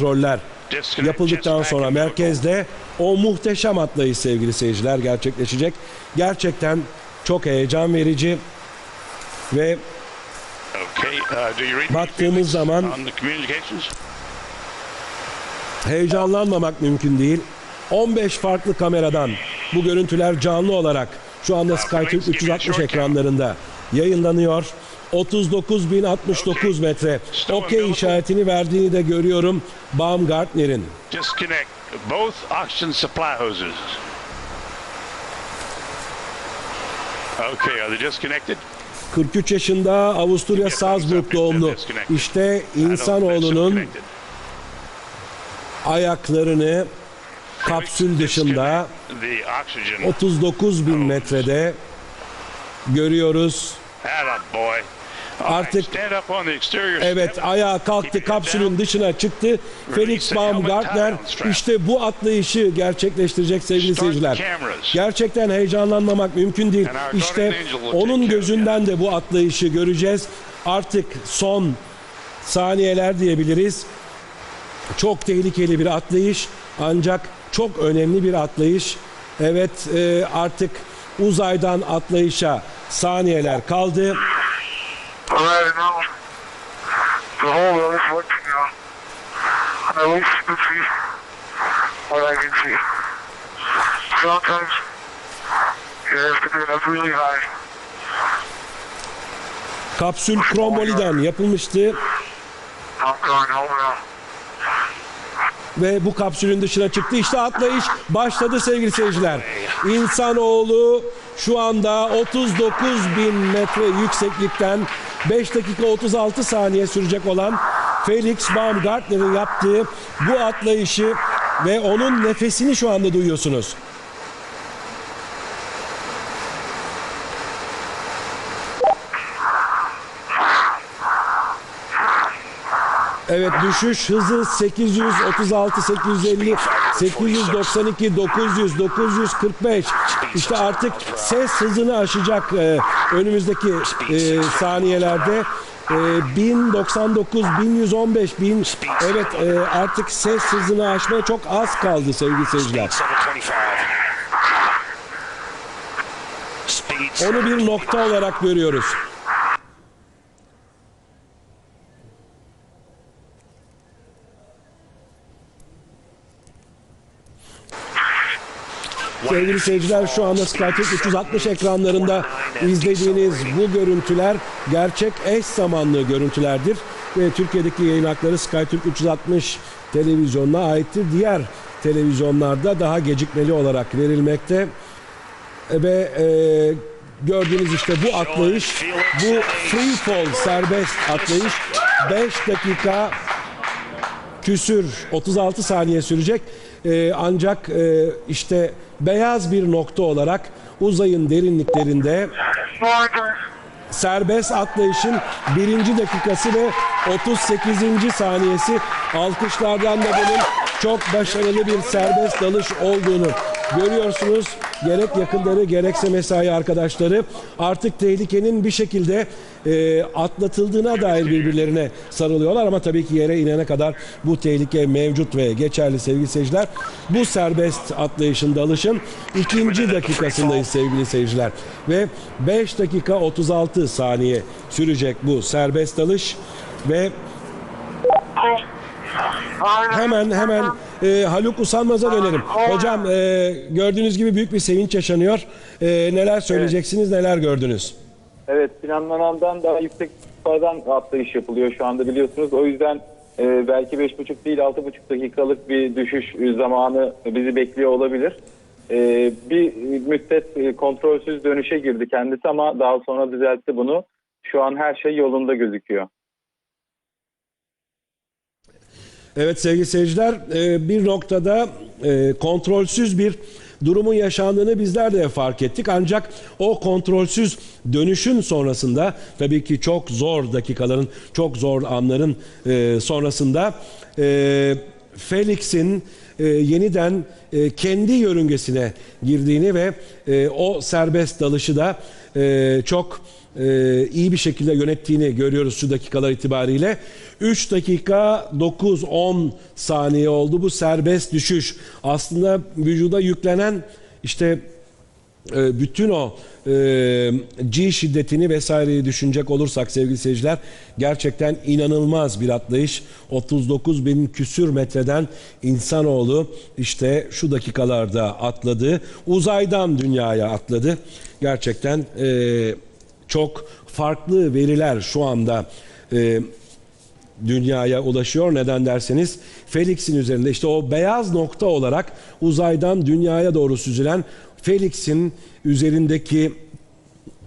kontroller yapıldıktan sonra merkezde o muhteşem atlayış sevgili seyirciler gerçekleşecek. Gerçekten çok heyecan verici ve Baktığımız zaman- heyecanlanmamak mümkün değil. 15 farklı kameradan bu görüntüler canlı olarak şu anda SkyTürk 360 ekranlarında yayınlanıyor. 39.069 metre. Okey işaretini verdiğini de görüyorum Baumgartner'in. Disconnect both oxygen supply hoses. Okay, are they disconnected? 43 yaşında Avusturya Salzburg doğumlu. İşte insanoğlunun ayaklarını kapsül dışında The oxygen. 39 bin metrede görüyoruz. Artık- Evet ayağa kalktı kapsülün dışına çıktı. Felix Baumgartner işte bu atlayışı gerçekleştirecek sevgili seyirciler. Gerçekten heyecanlanmamak mümkün değil. İşte onun gözünden de bu atlayışı göreceğiz. Artık son saniyeler diyebiliriz. Çok tehlikeli bir atlayış ancak çok önemli bir atlayış. Evet e, artık uzaydan atlayışa saniyeler kaldı. Kapsül kromoliden yapılmıştı ve bu kapsülün dışına çıktı. İşte atlayış başladı sevgili seyirciler. İnsanoğlu şu anda 39 bin metre yükseklikten 5 dakika 36 saniye sürecek olan Felix Baumgartner'in yaptığı bu atlayışı ve onun nefesini şu anda duyuyorsunuz. Evet düşüş hızı 836, 850, 892, 900, 945. İşte artık ses hızını aşacak e, önümüzdeki e, saniyelerde. E, 1099, 1115, 1000. Evet e, artık ses hızını aşmaya çok az kaldı sevgili seyirciler. 725. Speed Onu bir nokta olarak görüyoruz. Sevgili seyirciler şu anda SkyTürk 360 ekranlarında izlediğiniz bu görüntüler gerçek eş zamanlı görüntülerdir. Ve Türkiye'deki yayın hakları SkyTürk 360 televizyonuna aittir. Diğer televizyonlarda daha gecikmeli olarak verilmekte ve e, gördüğünüz işte bu atlayış, bu free fall serbest atlayış 5 dakika küsür 36 saniye sürecek. E, ancak e, işte beyaz bir nokta olarak uzayın derinliklerinde serbest atlayışın birinci dakikası ve 38. saniyesi alkışlardan da bunun çok başarılı bir serbest dalış olduğunu görüyorsunuz. Gerek yakınları gerekse mesai arkadaşları. Artık tehlikenin bir şekilde e, atlatıldığına dair birbirlerine sarılıyorlar. Ama tabii ki yere inene kadar bu tehlike mevcut ve geçerli sevgili seyirciler. Bu serbest atlayışın dalışın ikinci dakikasındayız sevgili seyirciler. Ve 5 dakika 36 saniye sürecek bu serbest dalış ve hemen hemen e, Haluk Usanmaz'a dönelim. Hocam e, gördüğünüz gibi büyük bir sevinç yaşanıyor. E, neler söyleyeceksiniz, neler gördünüz? Evet planlanandan daha yüksek yukarıdan atlayış yapılıyor şu anda biliyorsunuz. O yüzden e, belki 5,5 değil 6,5 dakikalık bir düşüş zamanı bizi bekliyor olabilir. E, bir müddet e, kontrolsüz dönüşe girdi kendisi ama daha sonra düzeltti bunu. Şu an her şey yolunda gözüküyor. Evet sevgili seyirciler e, bir noktada e, kontrolsüz bir durumun yaşandığını bizler de fark ettik. Ancak o kontrolsüz dönüşün sonrasında tabii ki çok zor dakikaların, çok zor anların e, sonrasında Felix'in yeniden kendi yörüngesine girdiğini ve o serbest dalışı da çok e, iyi bir şekilde yönettiğini görüyoruz şu dakikalar itibariyle. 3 dakika 9-10 saniye oldu bu serbest düşüş. Aslında vücuda yüklenen işte e, bütün o e, G şiddetini vesaireyi düşünecek olursak sevgili seyirciler gerçekten inanılmaz bir atlayış. 39 bin küsür metreden insanoğlu işte şu dakikalarda atladı. Uzaydan dünyaya atladı. Gerçekten e, çok farklı veriler şu anda e, dünyaya ulaşıyor. Neden derseniz Felix'in üzerinde işte o beyaz nokta olarak uzaydan dünyaya doğru süzülen Felix'in üzerindeki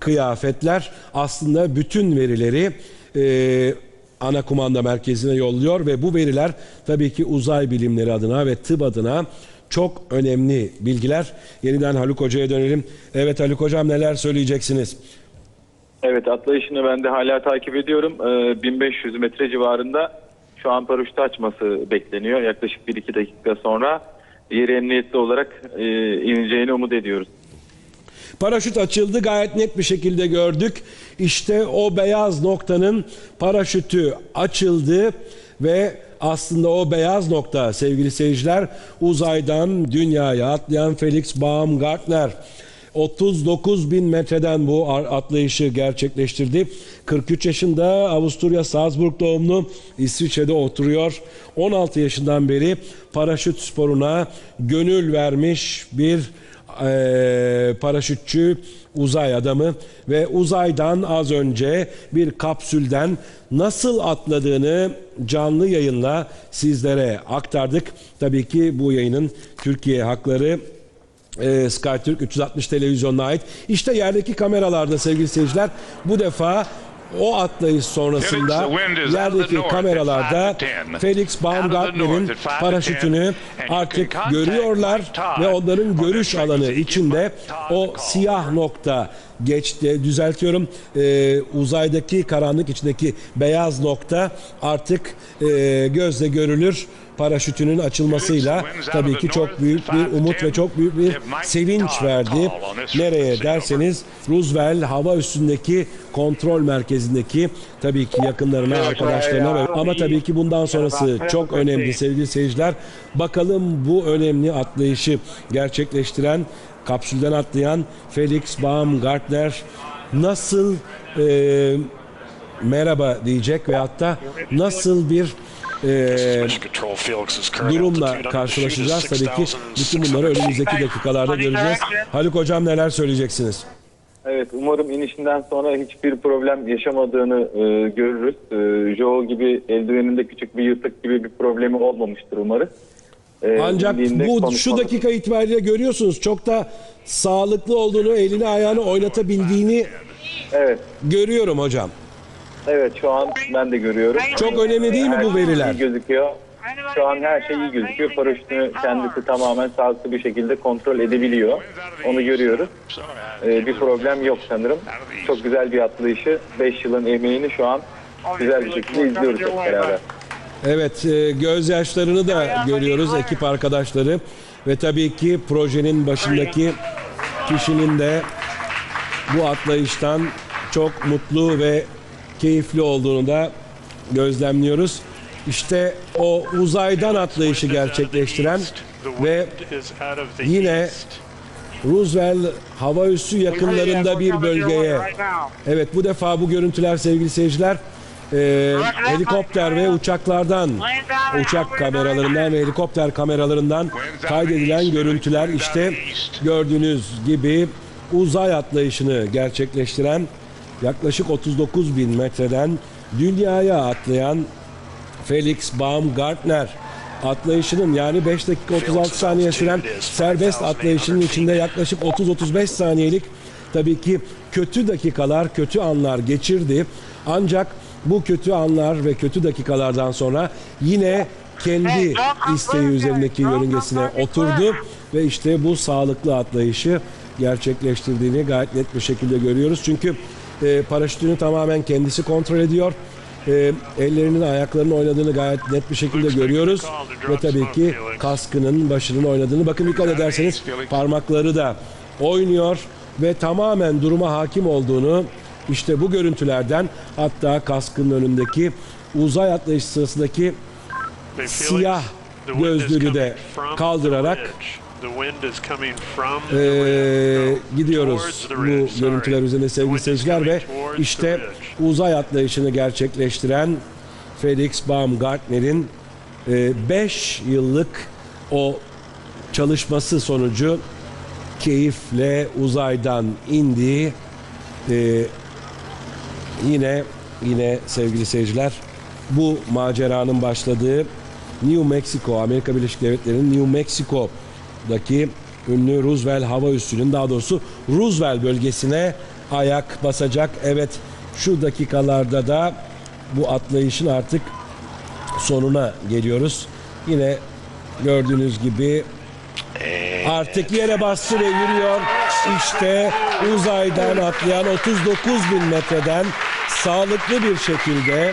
kıyafetler aslında bütün verileri e, ana kumanda merkezine yolluyor ve bu veriler tabii ki uzay bilimleri adına ve tıp adına çok önemli bilgiler. Yeniden Haluk Hoca'ya dönelim. Evet Haluk Hocam neler söyleyeceksiniz? Evet atlayışını ben de hala takip ediyorum. Ee, 1500 metre civarında şu an paraşütü açması bekleniyor. Yaklaşık 1-2 dakika sonra yeri emniyetli olarak e, ineceğini umut ediyoruz. Paraşüt açıldı gayet net bir şekilde gördük. İşte o beyaz noktanın paraşütü açıldı ve aslında o beyaz nokta sevgili seyirciler uzaydan dünyaya atlayan Felix Baumgartner. 39 bin metreden bu atlayışı gerçekleştirdi. 43 yaşında Avusturya Salzburg doğumlu İsviçre'de oturuyor. 16 yaşından beri paraşüt sporuna gönül vermiş bir eee, paraşütçü uzay adamı ve uzaydan az önce bir kapsülden nasıl atladığını canlı yayınla sizlere aktardık. Tabii ki bu yayının Türkiye hakları e, SkyTürk 360 televizyonuna ait. İşte yerdeki kameralarda sevgili seyirciler bu defa o atlayış sonrasında yerdeki kameralarda. Felix Baumgartner'in paraşütünü artık görüyorlar ve onların on görüş alanı içinde o siyah nokta geçti. Düzeltiyorum. Ee, uzaydaki karanlık içindeki beyaz nokta artık e, gözle görülür paraşütünün açılmasıyla tabii ki çok büyük bir umut ve çok büyük bir sevinç verdi. Nereye derseniz Roosevelt hava üstündeki kontrol merkezindeki tabii ki yakınlarına, arkadaşlarına ama tabii ki bundan sonrası çok önemli sevgili seyirciler. Bakalım bu önemli atlayışı gerçekleştiren kapsülden atlayan Felix Baumgartner nasıl e, merhaba diyecek ve hatta nasıl bir e, durumla karşılaşacağız. Tabii ki bütün bunları önümüzdeki dakikalarda göreceğiz. Haluk Hocam neler söyleyeceksiniz? Evet umarım inişinden sonra hiçbir problem yaşamadığını e, görürüz. E, Joe gibi eldiveninde küçük bir yırtık gibi bir problemi olmamıştır umarız. E, Ancak bu şu dakika itibariyle görüyorsunuz çok da sağlıklı olduğunu, elini ayağını oynatabildiğini Evet, görüyorum hocam. Evet şu an ben de görüyorum. Çok önemli değil mi bu şey veriler? iyi gözüküyor. Şu an her şey iyi gözüküyor. Paraşütünü kendisi tamamen sağlıklı bir şekilde kontrol edebiliyor. Onu görüyoruz. Ee, bir problem yok sanırım. Çok güzel bir atlayışı. 5 yılın emeğini şu an güzel bir şekilde izliyoruz hep beraber. Evet, e, gözyaşlarını da görüyoruz ekip arkadaşları ve tabii ki projenin başındaki kişinin de bu atlayıştan çok mutlu ve keyifli olduğunu da gözlemliyoruz. İşte o uzaydan atlayışı gerçekleştiren ve yine Roosevelt hava üssü yakınlarında bir bölgeye Evet bu defa bu görüntüler sevgili seyirciler e, helikopter ve uçaklardan uçak kameralarından ve helikopter kameralarından kaydedilen görüntüler işte gördüğünüz gibi uzay atlayışını gerçekleştiren yaklaşık 39 bin metreden dünyaya atlayan Felix Baumgartner atlayışının yani 5 dakika 36 saniye süren serbest atlayışının içinde yaklaşık 30-35 saniyelik tabii ki kötü dakikalar, kötü anlar geçirdi. Ancak bu kötü anlar ve kötü dakikalardan sonra yine kendi isteği üzerindeki yörüngesine oturdu ve işte bu sağlıklı atlayışı gerçekleştirdiğini gayet net bir şekilde görüyoruz. Çünkü e, paraşütünü tamamen kendisi kontrol ediyor. e, ellerinin ayaklarının oynadığını gayet net bir şekilde görüyoruz. Ve tabii ki kaskının başının oynadığını. Bakın dikkat ederseniz parmakları da oynuyor ve tamamen duruma hakim olduğunu işte bu görüntülerden hatta kaskın önündeki uzay atlayış sırasındaki siyah gözlüğünü de kaldırarak eee, gidiyoruz. bu görüntüler üzerine sevgili seyirciler ve işte uzay atlayışını gerçekleştiren Felix Baumgartner'in 5 yıllık o çalışması sonucu keyifle uzaydan indiği eee, yine yine sevgili seyirciler bu maceranın başladığı New Mexico, Amerika Birleşik Devletleri'nin New Mexico'daki ünlü Roosevelt hava üssünün daha doğrusu Roosevelt bölgesine ayak basacak. Evet şu dakikalarda da bu atlayışın artık sonuna geliyoruz. Yine gördüğünüz gibi artık yere bastı ve yürüyor. İşte uzaydan atlayan 39 bin metreden sağlıklı bir şekilde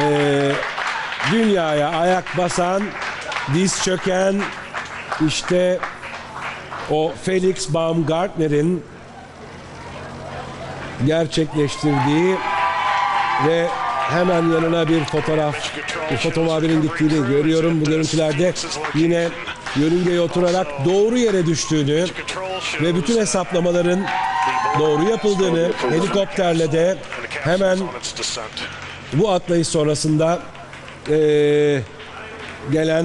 eee, dünyaya ayak basan, diz çöken işte o Felix Baumgartner'in gerçekleştirdiği ve hemen yanına bir fotoğraf, bir fotomuhabirin gittiğini görüyorum bu görüntülerde. Yine yörüngeye oturarak doğru yere düştüğünü ve bütün hesaplamaların doğru yapıldığını helikopterle de hemen bu atlayış sonrasında eee, gelen